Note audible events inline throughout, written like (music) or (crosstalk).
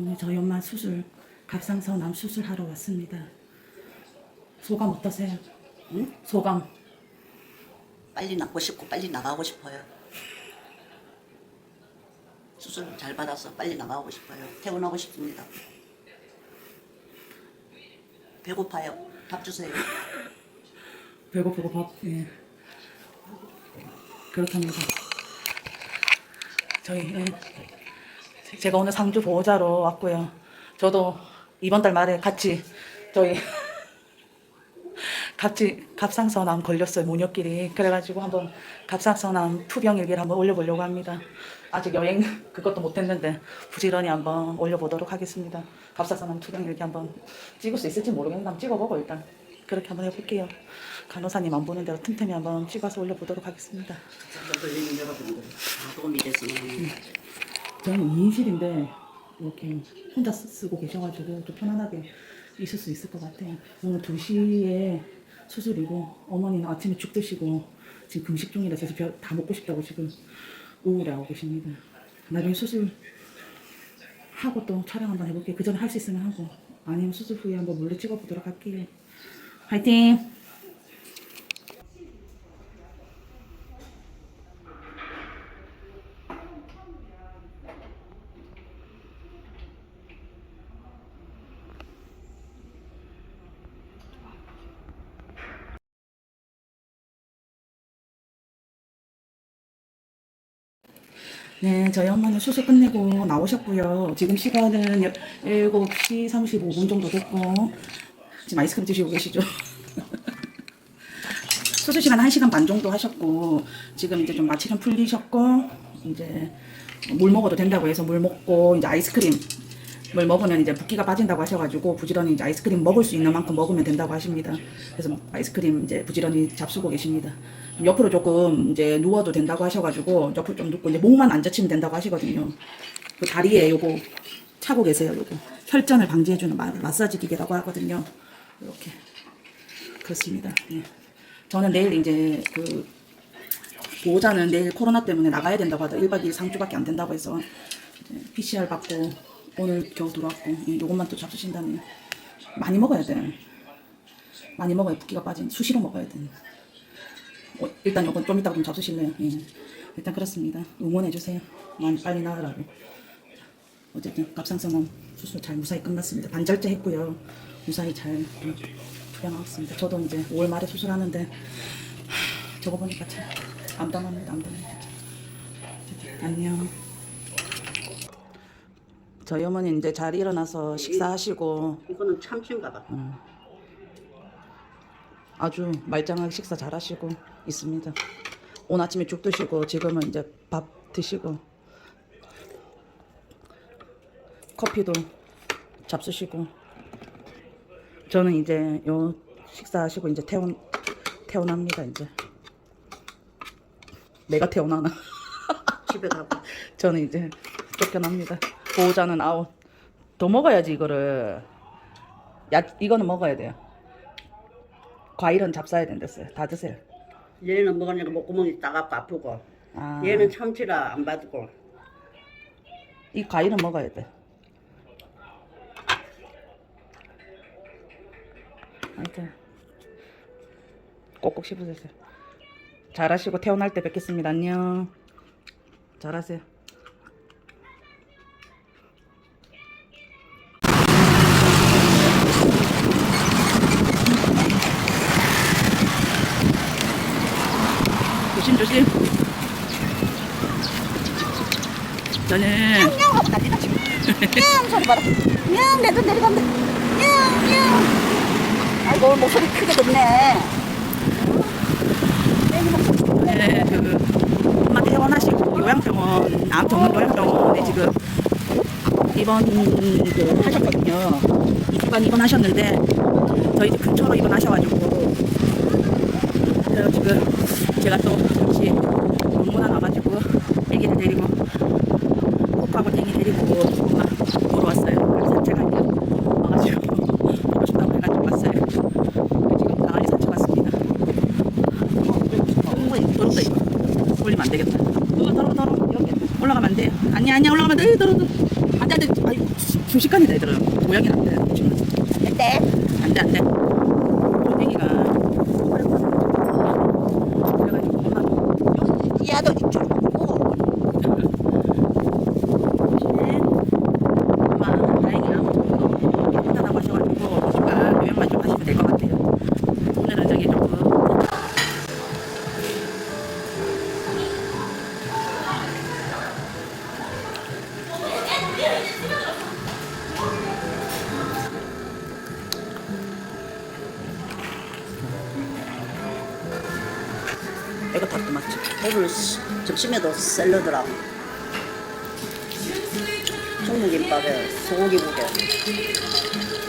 오늘 저희 엄마 수술 갑상선암 수술하러 왔습니다. 소감 어떠세요? 응? 소감 빨리 낫고 싶고 빨리 나가고 싶어요. 수술 잘 받아서 빨리 나가고 싶어요. 퇴원하고 싶습니다. 배고파요. 밥 주세요. 배고프고 밥 예. 그렇답니다. 저희 예. 제가 오늘 상주 보호자로 왔고요. 저도 이번 달 말에 같이 저희 같이 갑상선암 걸렸어요 모녀끼리 그래가지고 한번 갑상선암 투병 일기를 한번 올려보려고 합니다. 아직 여행 그것도 못했는데 부지런히 한번 올려보도록 하겠습니다. 갑상선암 투병 일기 한번 찍을 수 있을지 모르겠는데 한번 찍어보고 일단 그렇게 한번 해볼게요. 간호사님 안 보는 대로 틈틈이 한번 찍어서 올려보도록 하겠습니다. 갑상선 걸리 저는 2인실인데 이렇게 혼자 쓰- 쓰고 계셔가지고 좀 편안하게 있을 수 있을 것 같아요. 오늘 2시에 수술이고 어머니는 아침에 죽 드시고 지금 금식 중이라서 벼- 다 먹고 싶다고 지금 우울해하고 계십니다. 나중에 수술 하고 또 촬영 한번 해볼게요. 그 전에 할 수 있으면 하고 아니면 수술 후에 한번 몰래 찍어보도록 할게요. 화이팅! 네, 저희 엄마는 수술 끝내고 나오셨고요. 지금 시간은 여- 7시 35분 정도 됐고, 지금 아이스크림 드시고 계시죠? (laughs) 수술 시간 1시간 반 정도 하셨고, 지금 이제 좀 마취는 풀리셨고, 이제 물 먹어도 된다고 해서 물 먹고, 이제 아이스크림 물 먹으면 이제 붓기가 빠진다고 하셔가지고 부지런히 이제 아이스크림 먹을 수 있는 만큼 먹으면 된다고 하십니다. 그래서 아이스크림 이제 부지런히 잡수고 계십니다. 옆으로 조금 이제 누워도 된다고 하셔가지고 옆으로 좀 눕고 이제 목만 안 젖히면 된다고 하시거든요. 그 다리에 요거 차고 계세요. 요거 혈전을 방지해주는 마, 마사지 기계라고 하거든요. 이렇게 그렇습니다. 예. 저는 내일 이제 그 보호자는 내일 코로나 때문에 나가야 된다고 하다 1박 2일 상주밖에 안 된다고 해서 PCR 받고 오늘 겨우 들어왔고 예, 요것만 또 잡수신다네요. 많이 먹어야 돼. 많이 먹어야 붓기가 빠진 수시로 먹어야 돼. 어, 일단 요건 좀 이따가 좀 잡수실래요? 예. 일단 그렇습니다. 응원해 주세요. 많이 빨리 나으라고. 어쨌든 갑상선암 수술 잘 무사히 끝났습니다. 반절제 했고요. 무사히 잘 투병하겠습니다. 저도 이제 5월 말에 수술하는데 하, 저거 보니까 참 암담합니다. 암담합니다. 안녕. 저희 어머니 이제 잘 일어나서 식사하시고 이거는 참치인가 봐. 아주 말짱하게 식사 잘 하시고 있습니다. 오늘 아침에 죽 드시고 지금은 이제 밥 드시고 커피도 잡수시고 저는 이제 요 식사하시고 이제 퇴원 퇴원합니다 이제 내가 퇴원하나 집에 가고 (laughs) 저는 이제 쫓겨납니다. 보호자는 아웃. 더 먹어야지 이거를. 야 이거는 먹어야 돼요. 과일은 잡숴야 된댔어요. 다 드세요. 얘는 먹으니까 목구멍이 따갑고 아프고 아, 얘는 참치라 안 받고 이 과일은 먹어야 돼. 하여튼 꼭꼭 씹으세요. 잘하시고 태어날 때 뵙겠습니다. 안녕. 잘하세요. 조심 조심. 저는 냥 하고 난리다 지금 냥 소리 봐라. 냥 내도 내려간다. 냥냥. 아이고 목소리 크게 듣네. 네, 그 엄마 퇴원하시고 요양병원 남정원 요양병원에 지금 입원 그 하셨거든요. 입원 입원하셨는데 저희 집 근처로 입원하셔가지고 그래서 지금 제가 또 잠시 문문화 나가지고 애기를 데리고 코하고 댕이 데리고 엄마 보러 왔어요. 산책하려고 와가지고 보고 싶다고 해가지고 왔어요. 지금 나가리 산책 왔습니다. 어, 더럽다 이거. 올리면 안 되겠다. 어, 더러워 더러워 이렇게 올라가면 안 돼요. 아니야 아니야 올라가면 안 돼. 더러워 더러워. 안돼 안돼. 아이고 순식간이다 얘들아 모양이 안돼 근데 안돼 안돼 이거 다 맞지? 오늘 시- 점심에도 샐러드랑 중국김밥에 소고기국에.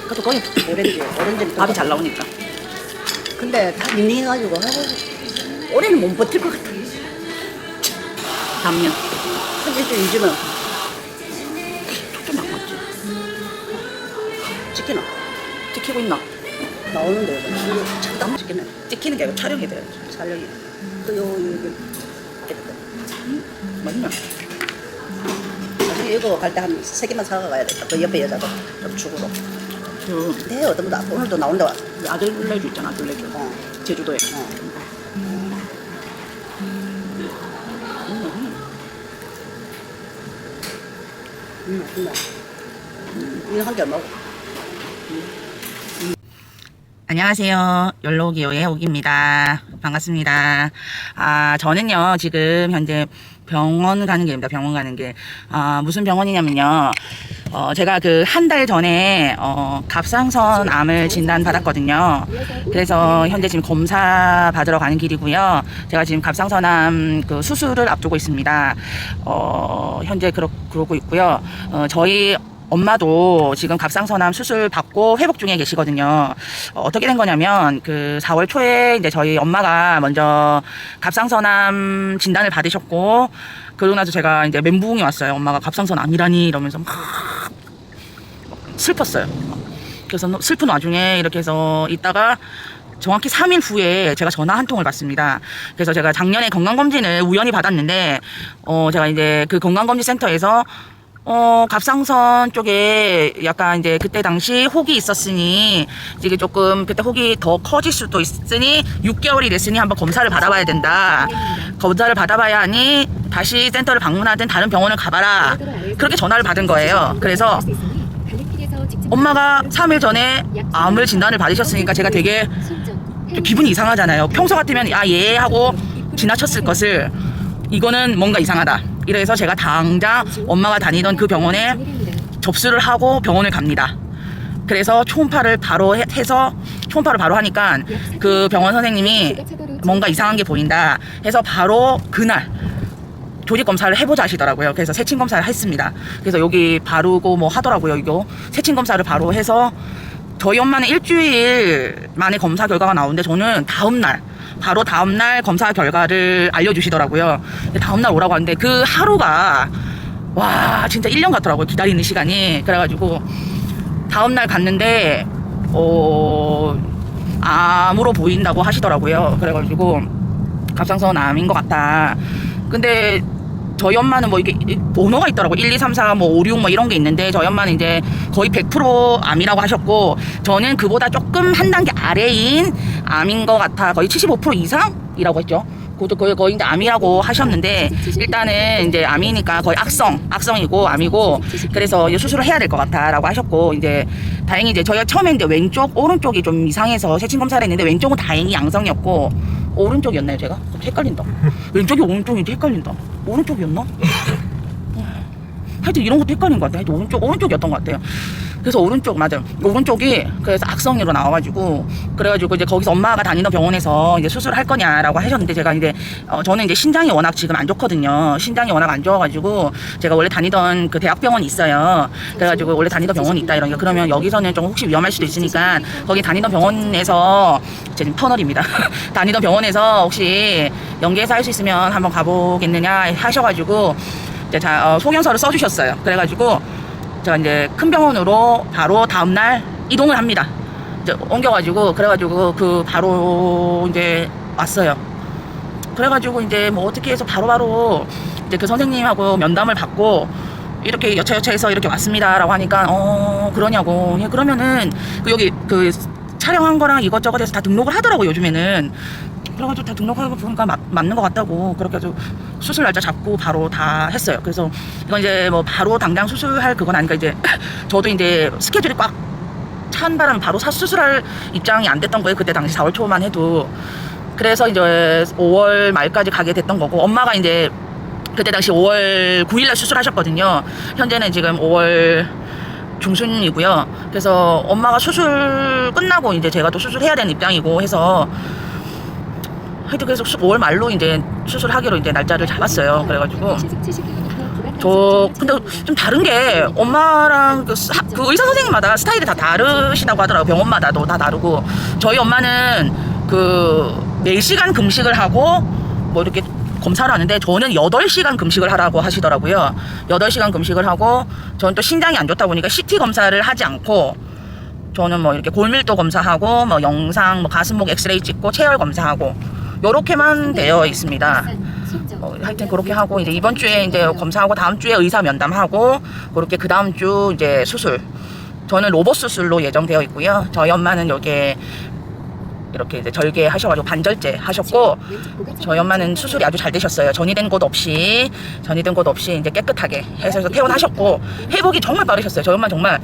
그것도 거의 오렌지 오렌지 밥이 잘 나오니까. 근데 다 닝닝해가지고 아이고, 올해는 못 버틸 것 같아. 단면 근데 좀 요즘은 찍히고 있나? 나오는데 잠깐 찍히네 찍히는 게 아니고 촬영이 돼야지 촬영이. 또 요 여기 깨끗해 맞나? 나중에 이거 갈 때 한 세 개만 사가야 겠다 그 옆에 여자도 좀그네 어떤 분도 오늘도 나온다 왔어. 아들레주 있잖아 아들레주 어, 제주도에. 어. 음, 맛있다. 음, 이거 한개 얼마고? 안녕하세요. 연로기요의 옥입니다. 반갑습니다. 아, 저는요, 지금 현재 병원 가는 길입니다. 병원 가는 길. 아, 무슨 병원이냐면요. 어, 제가 그 한 달 전에, 어, 갑상선 암을 진단받았거든요. 그래서 현재 지금 검사 받으러 가는 길이고요. 제가 지금 갑상선 암 그 수술을 앞두고 있습니다. 어, 현재 그러, 그러고 있고요. 어, 저희 엄마도 지금 갑상선암 수술 받고 회복 중에 계시거든요. 어, 떻게된 거냐면 그 4월 초에 이제 저희 엄마가 먼저 갑상선암 진단을 받으셨고 그러고 나서 제가 이제 멘붕이 왔어요. 엄마가 갑상선암이라니 이러면서 막 슬펐어요. 그래서 슬픈 와중에 이렇게 해서 있다가 정확히 3일 후에 제가 전화 한 통을 받습니다. 그래서 제가 작년에 건강검진을 우연히 받았는데, 어, 제가 이제 그 건강검진 센터에서 어, 갑상선 쪽에 약간 이제 그때 당시 혹이 있었으니 이게 조금 그때 혹이 더 커질 수도 있으니 6개월이 됐으니 한번 검사를 받아봐야 된다. 검사를 받아봐야 하니 다시 센터를 방문하든 다른 병원을 가봐라. 그렇게 전화를 받은 거예요. 그래서 엄마가 3일 전에 암을 진단을 받으셨으니까 제가 되게 좀 기분이 이상하잖아요. 평소 같으면 아 예 하고 지나쳤을 것을 이거는 뭔가 이상하다. 이래서 제가 당장 엄마가 다니던 그 병원에 접수를 하고 병원을 갑니다. 그래서 초음파를 바로 해, 해서 초음파를 바로 하니까 그 병원 선생님이 뭔가 이상한 게 보인다 해서 바로 그날 조직 검사를 해보자 하시더라고요. 그래서 세친 검사를 했습니다. 그래서 여기 바르고 뭐 하더라고요. 이거 세친 검사를 바로 해서 저희 엄마는 일주일 만에 검사 결과가 나오는데 저는 다음 날 바로 다음 날 검사 결과를 알려주시더라고요. 근데 다음 날 오라고 하는데 그 하루가 와 진짜 1년 같더라고요. 기다리는 시간이 그래가지고 다음 날 갔는데 어 암으로 보인다고 하시더라고요. 그래가지고 갑상선 암인 것 같다. 근데 저희 엄마는 뭐 이게 번호가 있더라고 1, 2, 3, 4, 뭐 5, 6, 뭐 이런 게 있는데 저희 엄마는 이제 거의 100% 암이라고 하셨고 저는 그보다 조금 한 단계 아래인 암인 것 같아 거의 75% 이상이라고 했죠. 그것도 거의 거의 이제 암이라고 하셨는데 일단은 이제 암이니까 거의 악성 악성이고 암이고 그래서 이제 수술을 해야 될 것 같아라고 하셨고 이제 다행히 이제 저희가 처음에 이제 왼쪽 오른쪽이 좀 이상해서 세친 검사를 했는데 왼쪽은 다행히 양성이었고 오른쪽이었나요 제가 헷갈린다 왼쪽이 오른쪽인지 헷갈린다 오른쪽이었나 (laughs) 하여튼 이런 것도 헷갈린 것 같아요. 하여튼 오른쪽, 오른쪽이었던 것 같아요. 그래서 오른쪽, 맞아요. 오른쪽이 그래서 악성으로 나와가지고, 그래가지고 이제 거기서 엄마가 다니던 병원에서 이제 수술을 할 거냐라고 하셨는데 제가 이제, 어, 저는 이제 신장이 워낙 지금 안 좋거든요. 신장이 워낙 안 좋아가지고, 제가 원래 다니던 그 대학병원이 있어요. 그래가지고 원래 다니던 병원이 있다 이러니까 그러면 여기서는 좀 혹시 위험할 수도 있으니까 거기 다니던 병원에서, 제 지금 터널입니다. (laughs) 다니던 병원에서 혹시 연계해서 할 수 있으면 한번 가보겠느냐 하셔가지고, 이제 자, 어, 소견서를 써주셨어요. 그래가지고 제가 이제 큰 병원으로 바로 다음날 이동을 합니다. 이제 옮겨가지고 그래가지고 그 바로 이제 왔어요. 그래가지고 이제 뭐 어떻게 해서 바로 바로 이제 그 선생님하고 면담을 받고 이렇게 여차여차해서 이렇게 왔습니다라고 하니까 어 그러냐고 예, 그러면은 그 여기 그 촬영한 거랑 이것저것 해서 다 등록을 하더라고 요즘에는 그래가지고 다 등록하고 보니까 맞, 맞는 것 같다고 그렇게 해서 수술 날짜 잡고 바로 다 했어요 그래서 이건 이제 뭐 바로 당장 수술할 그건 아니까 이제 (laughs) 저도 이제 스케줄이 꽉 찬 바람 바로 사 수술할 입장이 안 됐던 거예요 그때 당시 4월 초만 해도 그래서 이제 5월 말까지 가게 됐던 거고 엄마가 이제 그때 당시 5월 9일날 수술하셨거든요. 현재는 지금 5월 중순이고요. 그래서 엄마가 수술 끝나고 이제 제가 또 수술해야 되는 입장이고 해서 하여튼 그래서 5월 말로 이제 수술하기로 이제 날짜를 잡았어요. 그래가지고 저 근데 좀 다른 게 엄마랑 그, 사- 그 의사 선생님마다 스타일이 다 다르시다고 하더라고요. 병원마다도 다 다르고 저희 엄마는 그 4시간 금식을 하고 뭐 이렇게 검사를 하는데 저는 8시간 금식을 하라고 하시더라고요. 8시간 금식을 하고 저는 또 신장이 안 좋다 보니까 CT 검사를 하지 않고 저는 뭐 이렇게 골밀도 검사하고 뭐 영상 뭐 가슴목 엑스레이 찍고 체열 검사하고 요렇게만 되어 있습니다. 어, 하여튼 그렇게 하고 이제 이번 주에 이제 검사하고 다음 주에 의사 면담하고 그렇게 그 다음 주 이제 수술. 저는 로봇 수술로 예정되어 있고요. 저희 엄마는 여기에 이렇게 이제 절개 하셔가지고 반절제 하셨고 저희 엄마는 수술이 아주 잘 되셨어요. 전이된 곳 없이 전이된 곳 없이 이제 깨끗하게 해서 퇴원하셨고 회복이 정말 빠르셨어요. 저희 엄마 정말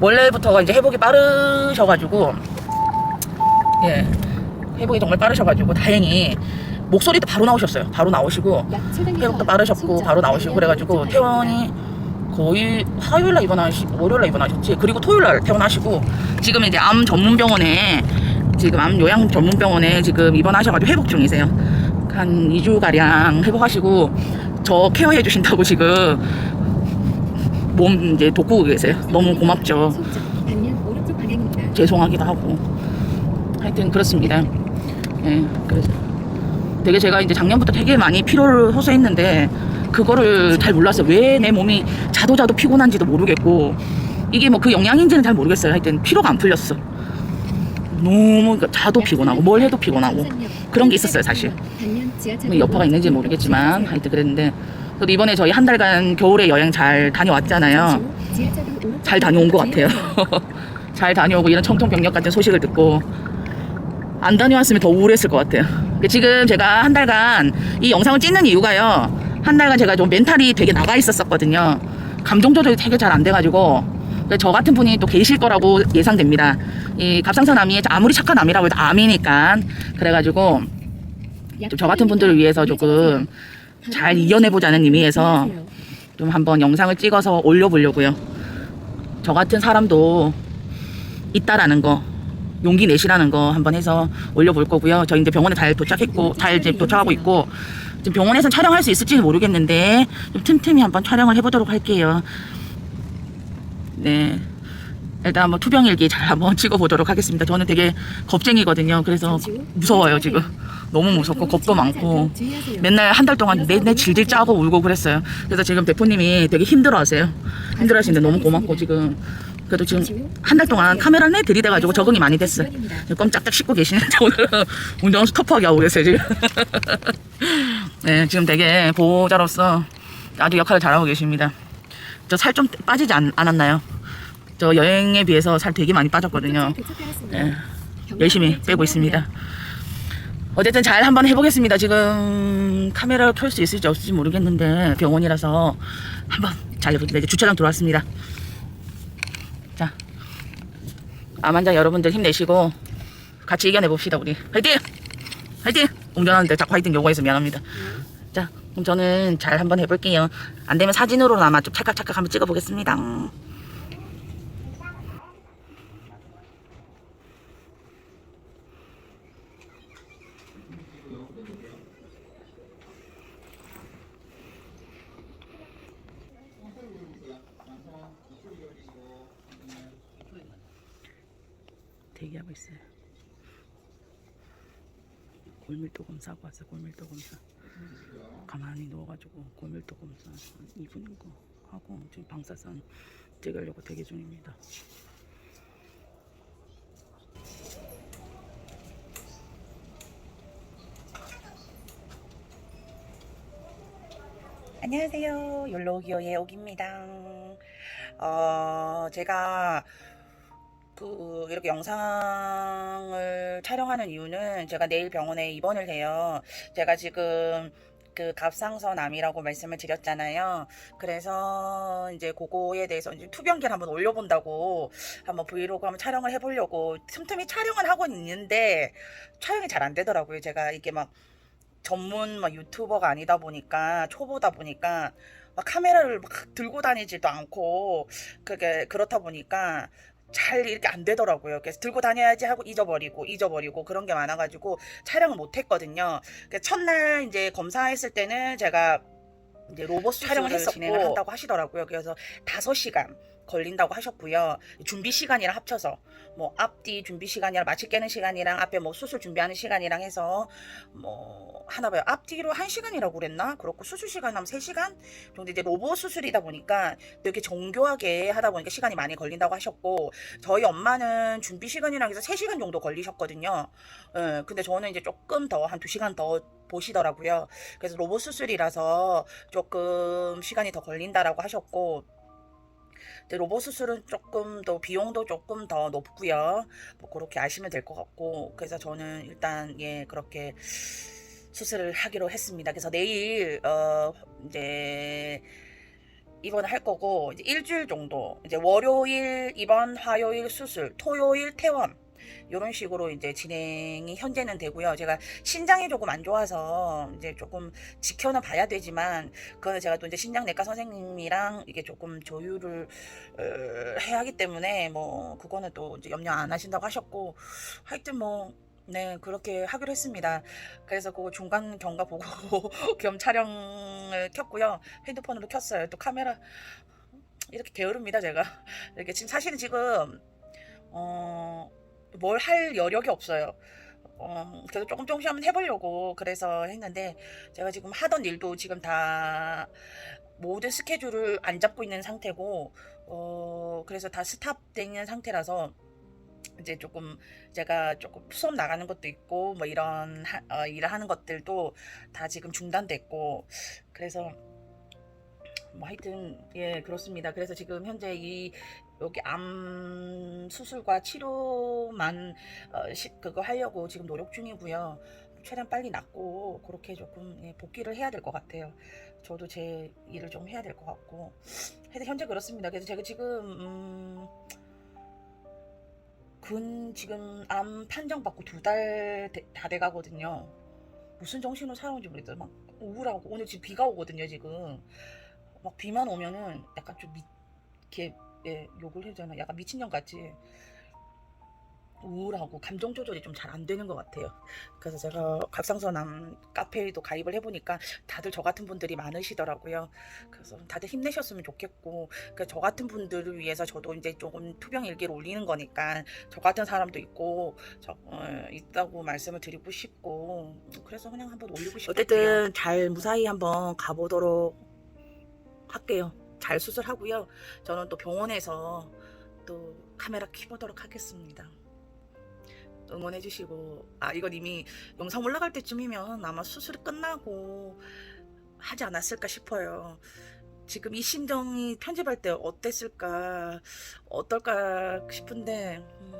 원래부터가 이제 회복이 빠르셔가지고 예 회복이 정말 빠르셔가지고 다행히 목소리도 바로 나오셨어요. 바로 나오시고 회복도 빠르셨고 바로 나오시고 그래가지고 퇴원이 거의 화요일 날 입원하시 월요일 날 입원하셨지? 그리고 토요일 날 퇴원하시고 지금 이제 암 전문 병원에 지금 암 요양 전문 병원에 지금 입원하셔가지고 회복 중이세요. 한 2주 가량 회복하시고 저 케어해 주신다고 지금 몸 이제 돕고 계세요. 너무 고맙죠. 죄송하기도 하고. 하여튼 그렇습니다 예 그래서 되게 제가 이제 작년부터 되게 많이 피로를 호소했는데 그거를 잘 몰랐어요. 왜 내 몸이 자도 자도 피곤한지도 모르겠고 이게 뭐 그 영양인지는 잘 모르겠어요. 하여튼 피로가 안 풀렸어. 너무 그러니까 자도 피곤하고 뭘 해도 피곤하고 그런 게 있었어요 사실. 뭐 여파가 있는지 모르겠지만 하여튼 그랬는데 그래도 이번에 저희 한 달간 겨울에 여행 잘 다녀왔잖아요. 잘 다녀온 것 같아요. (laughs) 잘 다녀오고 이런 청통병력 같은 소식을 듣고 안 다녀왔으면 더 우울했을 것 같아요. 근데 지금 제가 한 달간 이 영상을 찍는 이유가요. 한 달간 제가 좀 멘탈이 되게 나가 있었었거든요. 감정 조절이 되게 잘 안 돼가지고. 저 같은 분이 또 계실 거라고 예상됩니다. 이 갑상선 암이 아무리 착한 암이라고 해도 암이니까. 그래가지고 좀 저 같은 분들을 위해서 조금 잘 이겨내보자는 의미에서 좀 한번 영상을 찍어서 올려보려고요. 저 같은 사람도 있다라는 거 용기 내시라는 거 한번 해서 올려볼 거고요. 저 이제 병원에 잘 도착했고 잘 이제 도착하고 있고 지금 병원에서 촬영할 수 있을지 는 모르겠는데 좀 틈틈이 한번 촬영을 해보도록 할게요. 네. 일단 한번 투병일기 잘 한번 (laughs) 찍어보도록 하겠습니다. 저는 되게 겁쟁이거든요. 그래서 무서워요 지금. 너무 무섭고 겁도 많고 맨날 한 달 동안 내내 질질 짜고 울고 그랬어요. 그래서 지금 대표님이 되게 힘들어하세요. 힘들어하시는데 너무 고맙고 지금 그래도 지금 한 달 동안 카메라 내 들이대가지고 적응이 많이 됐어요. 껌짝짝 씻고 계시는데 (laughs) 오늘은 운전수 터프하게 하고 계세요 지금. (laughs) 네 지금 되게 보호자로서 아주 역할을 잘하고 계십니다. 저 살 좀 빠지지 않, 않았나요? 저 여행에 비해서 살 되게 많이 빠졌거든요. 네, 열심히 빼고 있습니다. 어쨌든 잘 한번 해보겠습니다. 지금 카메라를 켤 수 있을지 없을지 모르겠는데 병원이라서 한번 잘 해보겠습니다. 이제 주차장 들어왔습니다. 자, 암 환자 여러분들 힘내시고 같이 이겨내 봅시다 우리. 화이팅! 화이팅! 운전하는데 자꾸 화이팅 요구해서 미안합니다. 자, 그럼 저는 잘 한번 해볼게요. 안 되면 사진으로나마 좀 찰칵찰칵 한번 찍어보겠습니다. 대기하고 있어요. 골밀도 검사하고 왔어요. 골밀도 검사. 가만히 누워가지고 골밀도 검사 한 2분 거 하고 지금 방사선 찍으려고 대기 중입니다. 안녕하세요. 욜로기어의 옥입니다. 어, 제가 그 이렇게 영상을 촬영하는 이유는 제가 내일 병원에 입원을 해요. 제가 지금 그 갑상선암이라고 말씀을 드렸잖아요. 그래서 이제 그거에 대해서 이제 투병기를 한번 올려본다고 한번 브이로그 한번 촬영을 해보려고 틈틈이 촬영은 하고 있는데 촬영이 잘 안 되더라고요. 제가 이게 막 전문 막 유튜버가 아니다 보니까 초보다 보니까 막 카메라를 막 들고 다니지도 않고 그게 그렇다 보니까 잘 이렇게 안 되더라고요. 그래서 들고 다녀야지 하고 잊어버리고 잊어버리고 그런 게 많아가지고 촬영을 못 했거든요. 그래서 첫날 이제 검사했을 때는 제가 이제 로봇 촬영을 했었고 진행을 한다고 하시더라고요. 그래서 5시간 걸린다고 하셨고요. 준비 시간이랑 합쳐서 뭐 앞뒤 준비 시간이랑 마취 깨는 시간이랑 앞에 뭐 수술 준비하는 시간이랑 해서 뭐 하나 봐요. 앞뒤로 1시간이라고 그랬나? 그렇고 수술 시간 하면 3시간 정도 이제 로봇 수술이다 보니까 되게 정교하게 하다 보니까 시간이 많이 걸린다고 하셨고 저희 엄마는 준비 시간이랑 해서 3시간 정도 걸리셨거든요. 예, 근데 저는 이제 조금 더한 2시간 더 보시더라고요. 그래서 로봇 수술이라서 조금 시간이 더 걸린다라고 하셨고 근데 로봇 수술은 조금 더 비용도 조금 더 높고요. 뭐 그렇게 아시면 될 것 같고 그래서 저는 일단 예 그렇게 수술을 하기로 했습니다. 그래서 내일 어 이제 입원을 할 거고 이제 일주일 정도 이제 월요일 입원, 화요일 수술, 토요일 퇴원 이런 식으로 이제 진행이 현재는 되고요. 제가 신장이 조금 안 좋아서 이제 조금 지켜는 봐야 되지만 그거는 제가 또 이제 신장 내과 선생님이랑 이게 조금 조율을 어, 해야 하기 때문에 뭐 그거는 또 이제 염려 안 하신다고 하셨고 하여튼 뭐 네, 그렇게 하기로 했습니다. 그래서 그 중간 경과 보고 (laughs) 겸 촬영을 켰고요. 핸드폰으로 켰어요. 또 카메라 이렇게 게으릅니다, 제가. 이렇게 지금 사실은 지금 어, 뭘 할 여력이 없어요. 어, 그래서 조금 조금씩 한번 해보려고 그래서 했는데 제가 지금 하던 일도 지금 다 모든 스케줄을 안 잡고 있는 상태고 어, 그래서 다 스탑되어 상태라서 이제 조금 제가 조금 수업 나가는 것도 있고 뭐 이런 하, 어, 일을 하는 것들도 다 지금 중단됐고 그래서 뭐 하여튼 예 그렇습니다. 그래서 지금 현재 이 여기 암 수술과 치료만 어, 시, 그거 하려고 지금 노력 중이고요. 최대한 빨리 낫고 그렇게 조금 예, 복귀를 해야 될 것 같아요. 저도 제 일을 좀 해야 될 것 같고 현재 그렇습니다. 그래서 제가 지금 음, 근 지금 암 판정 받고 두 달 다 돼가거든요. 무슨 정신으로 살아온지 모르겠어요. 막 우울하고 오늘 지금 비가 오거든요. 지금 막 비만 오면은 약간 좀 미, 이렇게 예, 욕을 해잖아. 약간 미친년 같이 우울하고 감정 조절이 좀 잘 안 되는 것 같아요. 그래서 제가 갑상선암 카페에도 가입을 해보니까 다들 저 같은 분들이 많으시더라고요. 그래서 다들 힘내셨으면 좋겠고, 그저 같은 분들을 위해서 저도 이제 조금 투병 일기를 올리는 거니까 저 같은 사람도 있고, 저, 어, 있다고 말씀을 드리고 싶고, 그래서 그냥 한번 올리고 싶어요. 어쨌든 잘 무사히 한번 가보도록 할게요. 잘 수술하고요. 저는 또 병원에서 또 카메라 켜보도록 하겠습니다. 응원해 주시고 아 이건 이미 영상 올라갈 때쯤이면 아마 수술이 끝나고 하지 않았을까 싶어요. 지금 이 심정이 편집할 때 어땠을까 어떨까 싶은데 음,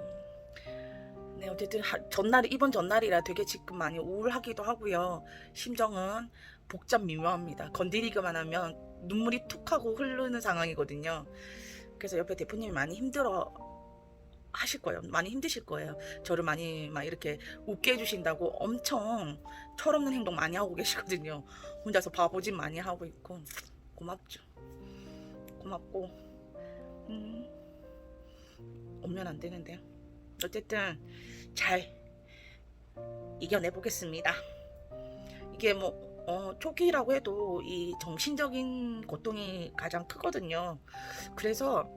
네 어쨌든 하- 전날 이번 전날이라 되게 지금 많이 우울하기도 하고요. 심정은 복잡 미묘합니다. 건드리기만 하면 눈물이 툭 하고 흐르는 상황이거든요. 그래서 옆에 대표님이 많이 힘들어 하실 거예요. 많이 힘드실 거예요. 저를 많이 막 이렇게 웃게 해주신다고 엄청 철없는 행동 많이 하고 계시거든요. 혼자서 바보짓 많이 하고 있고 고맙죠. 고맙고 음, 오면 안 되는데요. 어쨌든 잘 이겨내 보겠습니다. 이게 뭐 어, 초기라고 해도 이 정신적인 고통이 가장 크거든요. 그래서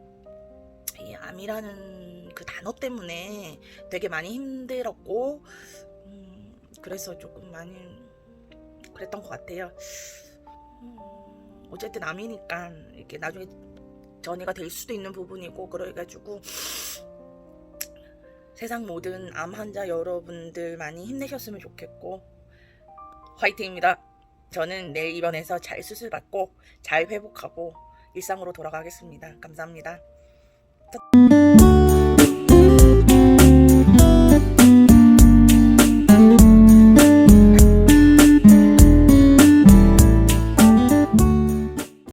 이 암이라는 그 단어 때문에 되게 많이 힘들었고, 음, 그래서 조금 많이 그랬던 것 같아요. 음, 어쨌든 암이니까 이렇게 나중에 전이가 될 수도 있는 부분이고, 그래가지고 세상 모든 암 환자 여러분들 많이 힘내셨으면 좋겠고, 화이팅입니다. 저는 내일 입원해서 잘 수술 받고 잘 회복하고 일상으로 돌아가겠습니다. 감사합니다.